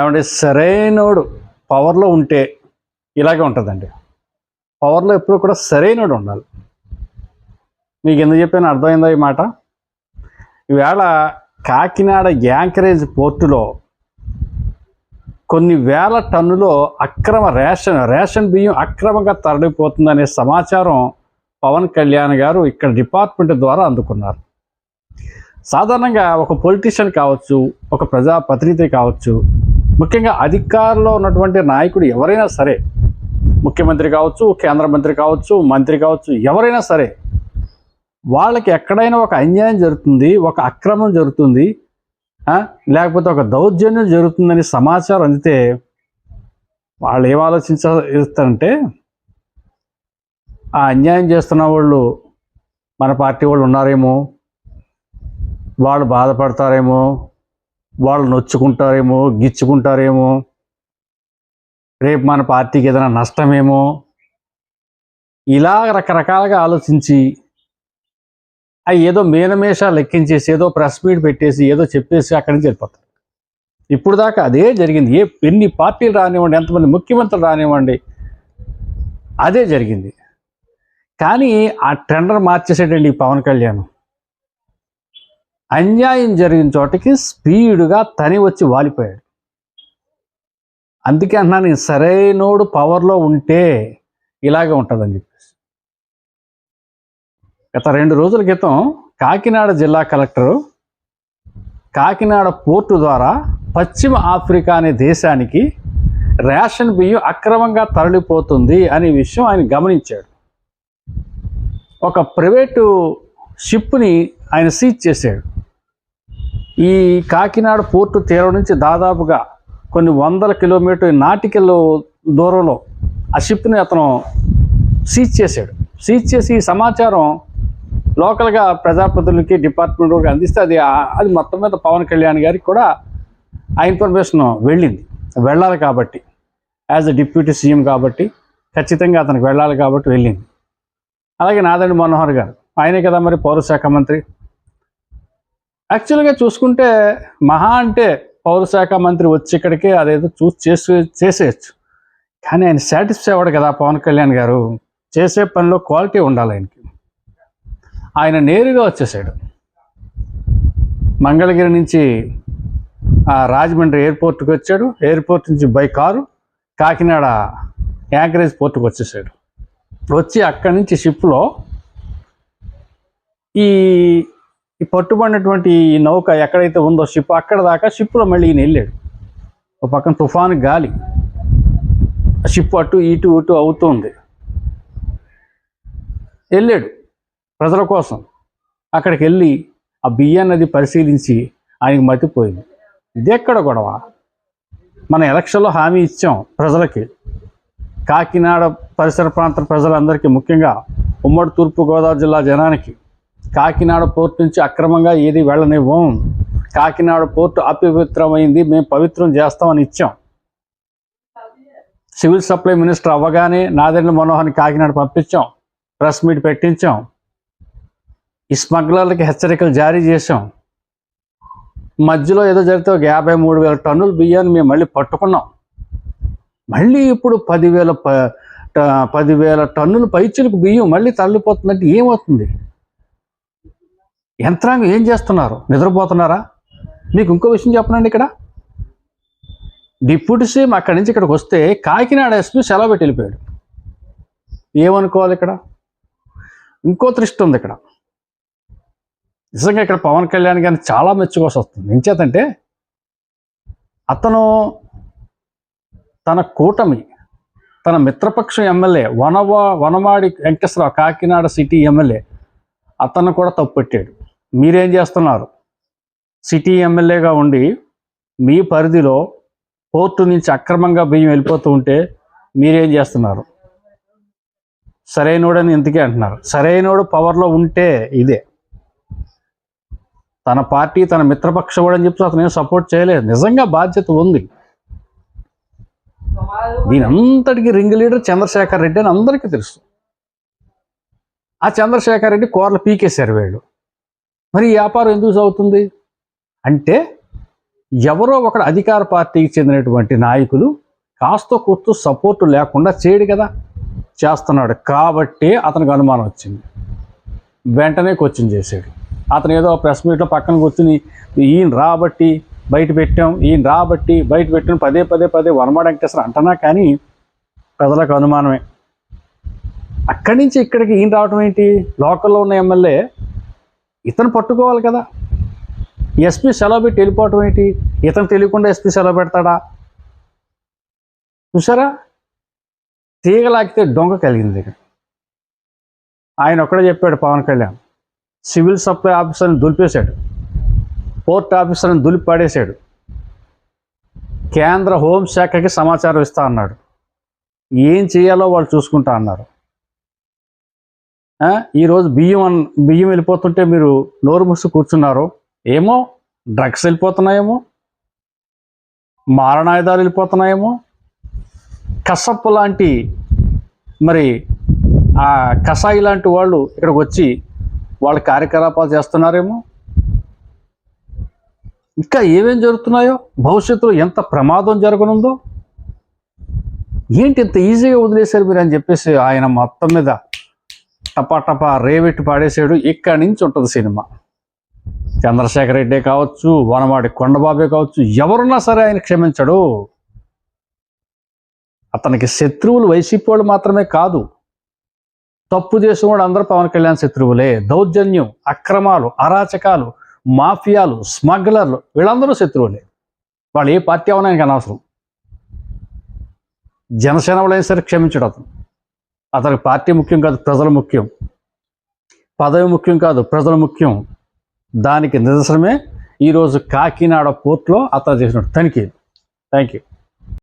ఏమంటే సరైనోడు పవర్లో ఉంటే ఇలాగే ఉంటుందండి. పవర్లో ఎప్పుడు కూడా సరైనోడు ఉండాలి. మీకు ఎందుకు చెప్పాను అర్థమైందా ఈ మాట? ఈవేళ కాకినాడ యాంకరేజ్ పోర్టులో కొన్ని వేల టన్నులో అక్రమ రేషన్ రేషన్ బియ్యం అక్రమంగా తరలిపోతుందనే సమాచారం పవన్ కళ్యాణ్ గారు ఇక్కడ డిపార్ట్మెంట్ ద్వారా అందుకున్నారు. సాధారణంగా ఒక పొలిటీషియన్ కావచ్చు ఒక ప్రజాప్రతినిధి కావచ్చు ముఖ్యంగా అధికారంలో ఉన్నటువంటి నాయకుడు ఎవరైనా సరే ముఖ్యమంత్రి కావచ్చు కేంద్ర మంత్రి కావచ్చు మంత్రి కావచ్చు ఎవరైనా సరే వాళ్ళకి ఎక్కడైనా ఒక అన్యాయం జరుగుతుంది ఒక అక్రమం జరుగుతుంది లేకపోతే ఒక దౌర్జన్యం జరుగుతుందని సమాచారం అందితే వాళ్ళు ఏం ఆలోచించారంటే ఆ అన్యాయం చేస్తున్న వాళ్ళు మన పార్టీ వాళ్ళు ఉన్నారేమో వాళ్ళు బాధపడతారేమో వాళ్ళు నొచ్చుకుంటారేమో గిచ్చుకుంటారేమో రేపు మన పార్టీకి ఏదైనా నష్టమేమో ఇలా రకరకాలుగా ఆలోచించి అవి ఏదో మేనమేష లెక్కించేసి ఏదో ప్రెస్ మీట్ పెట్టేసి ఏదో చెప్పేసి అక్కడి నుంచి వెళ్ళిపోతారు. ఇప్పుడు దాకా అదే జరిగింది. ఏ ఎన్ని పార్టీలు రానివ్వండి ఎంతమంది ముఖ్యమంత్రులు రానివ్వండి అదే జరిగింది. కానీ ఆ టెండర్ మార్చేసేటండి పవన్ కళ్యాణ్. అన్యాయం జరిగిన చోటకి స్పీడ్గా తని వచ్చి వాలిపోయాడు. అందుకే అన్నాను నేను సరైనోడు పవర్లో ఉంటే ఇలాగే ఉంటుందని చెప్పేసి. గత రెండు రోజుల క్రితం కాకినాడ జిల్లా కలెక్టరు కాకినాడ పోర్టు ద్వారా పశ్చిమ ఆఫ్రికా అనే దేశానికి రేషన్ బియ్యం అక్రమంగా తరలిపోతుంది అనే విషయం ఆయన గమనించాడు. ఒక ప్రైవేటు షిప్ని ఆయన సీజ్ చేశాడు. ఈ కాకినాడ పోర్టు తీరం నుంచి దాదాపుగా కొన్ని వందల కిలోమీటర్ నాటికల్ దూరంలో ఆ షిప్ని అతను సీజ్ చేశాడు. సీజ్ చేసి ఈ సమాచారం లోకల్గా ప్రజాప్రతినిధులకి డిపార్ట్మెంట్కి అందిస్తే అది అది మొత్తం మీద పవన్ కళ్యాణ్ గారికి కూడా ఆ ఇన్ఫర్మేషన్ వెళ్ళింది. వెళ్ళాలి కాబట్టి. యాజ్ అ డిప్యూటీ సీఎం కాబట్టి ఖచ్చితంగా అతనికి వెళ్ళాలి కాబట్టి వెళ్ళింది. అలాగే నాదండి మనోహర్ గారు. ఆయనే కదా మరి పౌరశాఖ మంత్రి. యాక్చువల్గా చూసుకుంటే మహా అంటే పౌరశాఖ మంత్రి వచ్చి ఇక్కడికి అదేదో చూసి చేసి చేసేయచ్చు. కానీ ఆయన సాటిస్ఫై అవ్వడు కదా పవన్ కళ్యాణ్ గారు. చేసే పనిలో క్వాలిటీ ఉండాలి ఆయనకి. ఆయన నేరుగా వచ్చేసాడు. మంగళగిరి నుంచి రాజమండ్రి ఎయిర్పోర్ట్కి వచ్చాడు. ఎయిర్పోర్ట్ నుంచి బై కారు కాకినాడ యాంకరేజ్ పోర్ట్కి వచ్చేసాడు. వచ్చి అక్కడి నుంచి షిప్లో ఈ ఈ పట్టుబడినటువంటి ఈ నౌక ఎక్కడైతే ఉందో షిప్ అక్కడ దాకా షిప్లో మళ్ళీ ఈయన వెళ్ళాడు. ఒక పక్కన తుఫాను గాలి. ఆ షిప్ అటు ఇటు ఇటు అవుతుంది. వెళ్ళాడు ప్రజల కోసం. అక్కడికి వెళ్ళి ఆ బియ్యాన్ని అది పరిశీలించి ఆయనకి మతిపోయింది. ఇది ఎక్కడ గొడవ? మన ఎలక్షన్లో హామీ ఇచ్చాం ప్రజలకి. కాకినాడ పరిసర ప్రాంత ప్రజలందరికీ ముఖ్యంగా ఉమ్మడి తూర్పుగోదావరి జిల్లా జనానికి. కాకినాడ పోర్టు నుంచి అక్రమంగా ఏది వెళ్ళనివ్వం. కాకినాడ పోర్టు అపవిత్రమైంది మేము పవిత్రం చేస్తామని ఇచ్చాం. సివిల్ సప్లై మినిస్టర్ అవ్వగానే నాదెండ్ల మనోహర్ని కాకినాడ పంపించాం. ప్రెస్ మీట్ పెట్టించాం. ఈ స్మగ్లర్లకి హెచ్చరికలు జారీ చేశాం. మధ్యలో ఏదో జరిగితే ఒక యాభై మూడు వేల టన్నుల బియ్యాన్ని మేము మళ్ళీ పట్టుకున్నాం. మళ్ళీ ఇప్పుడు పదివేల ప ట- పదివేల టన్నుల పైచులకు బియ్యం మళ్ళీ తరలిపోతుందంటే ఏమవుతుంది? యంత్రాంగం ఏం చేస్తున్నారు? నిద్రపోతున్నారా? మీకు ఇంకో విషయం చెప్పనండి ఇక్కడ. డిప్యూటీ సీఎం అక్కడి నుంచి ఇక్కడికి వస్తే కాకినాడ ఎస్పీ సెలవు పెట్టి వెళ్ళిపోయాడు. ఏమనుకోవాలి ఇక్కడ? ఇంకో దృష్టి ఉంది ఇక్కడ. నిజంగా ఇక్కడ పవన్ కళ్యాణ్ గారిని చాలా మెచ్చుకోవాల్సి వస్తుంది. ఎంచేతంటే అతను తన కూటమి తన మిత్రపక్షం ఎమ్మెల్యే వనవా వనవాడి వెంకటేశ్వరరావు కాకినాడ సిటీ ఎమ్మెల్యే అతను కూడా తప్పు పెట్టాడు. మీరేం చేస్తున్నారు? సిటీ ఎమ్మెల్యేగా ఉండి మీ పరిధిలో పోర్టు నుంచి అక్రమంగా బియ్యం వెళ్ళిపోతూ ఉంటే మీరేం చేస్తున్నారు? సరైనోడని ఎందుకే అంటున్నారు? సరైనోడు పవర్లో ఉంటే ఇదే. తన పార్టీ తన మిత్రపక్షవాడు అని చెప్తే అతను ఏం సపోర్ట్ చేయలేదు. నిజంగా బాధ్యత ఉంది. దీని అంతటికి రింగ్ లీడర్ చంద్రశేఖర్ రెడ్డి అని అందరికీ తెలుసు. ఆ చంద్రశేఖర్ రెడ్డి కూరలు పీకేశారు వీళ్ళు. మరి ఈ వ్యాపారం ఎందుకు సాగుతుంది? అంటే ఎవరో ఒకడు అధికార పార్టీకి చెందినటువంటి నాయకులు కాస్త కూస్తూ సపోర్టు లేకుండా చేయడు కదా చేస్తున్నాడు. కాబట్టి అతనికి అనుమానం వచ్చింది. వెంటనే క్వశ్చన్ చేశాడు. అతను ఏదో ప్రెస్ మీట్లో పక్కన కూర్చుని ఈయన రాబట్టి బయట పెట్టాం ఈయన రాబట్టి బయట పెట్టాం పదే పదే పదే వనమాడ వెంకటేశ్వర అంటున్నా కానీ ప్రజలకు అనుమానమే. అక్కడి నుంచి ఇక్కడికి ఈయన రావటం ఏంటి? లోకల్లో ఉన్న ఎమ్మెల్యే ఇతను పట్టుకోవాలి కదా. ఎస్పీ సెలవు పెట్టి వెళ్ళిపోవటం ఏంటి? ఇతను తెలియకుండా ఎస్పీ సెలవు పెడతాడా? చూసారా తీగలాగితే డొంగ దొంగ కలిగింది ఇక్కడ ఆయన ఒక్కడే చెప్పాడు పవన్ కళ్యాణ్. సివిల్ సప్లై ఆఫీసర్ని దులిపేశాడు. పోర్ట్ ఆఫీసర్ని దులిపి పడేశాడు కేంద్ర హోంశాఖకి సమాచారం ఇస్తా అన్నాడు. ఏం చేయాలో వాళ్ళు చూసుకుంటా అన్నారు. ఈరోజు బియ్యం బియ్యం వెళ్ళిపోతుంటే మీరు నోరు ముసు కూర్చున్నారు. ఏమో డ్రగ్స్ వెళ్ళిపోతున్నాయేమో మారణాయుధాలు వెళ్ళిపోతున్నాయేమో కసప్పు లాంటి మరి ఆ కసాయి లాంటి వాళ్ళు ఇక్కడికి వచ్చి వాళ్ళ కార్యకలాపాలు చేస్తున్నారేమో. ఇంకా ఏమేం జరుగుతున్నాయో భవిష్యత్తులో ఎంత ప్రమాదం జరగనుందో ఏంటి ఇంత ఈజీగా వదిలేశారు మీరు అని చెప్పేసి ఆయన మొత్తం మీద టపా టపా రేవెట్టి పాడేశాడు. ఇక్కడి నుంచి ఉంటుంది సినిమా. చంద్రశేఖర్ రెడ్డి కావచ్చు వనమాడి కొండబాబే కావచ్చు ఎవరున్నా సరే ఆయన క్షమించడు. అతనికి శత్రువులు వైసీపీ వాళ్ళు మాత్రమే కాదు. తప్పు చేసిన వాడు అందరూ పవన్ కళ్యాణ్ శత్రువులే. దౌర్జన్యం అక్రమాలు అరాచకాలు మాఫియాలు స్మగ్లర్లు వీళ్ళందరూ శత్రువులే. వాళ్ళు ఏ పార్టీ అవనానికి అనవసరం. జనసేన వాళ్ళైనా సరే క్షమించడు అతను. అతనికి పార్టీ ముఖ్యం కాదు ప్రజలు ముఖ్యం. పదవి ముఖ్యం కాదు ప్రజలు ముఖ్యం. దానికి నిదర్శనమే ఈరోజు కాకినాడ పోర్ట్లో అతను చేసిన తనిఖీ థ్యాంక్ యూ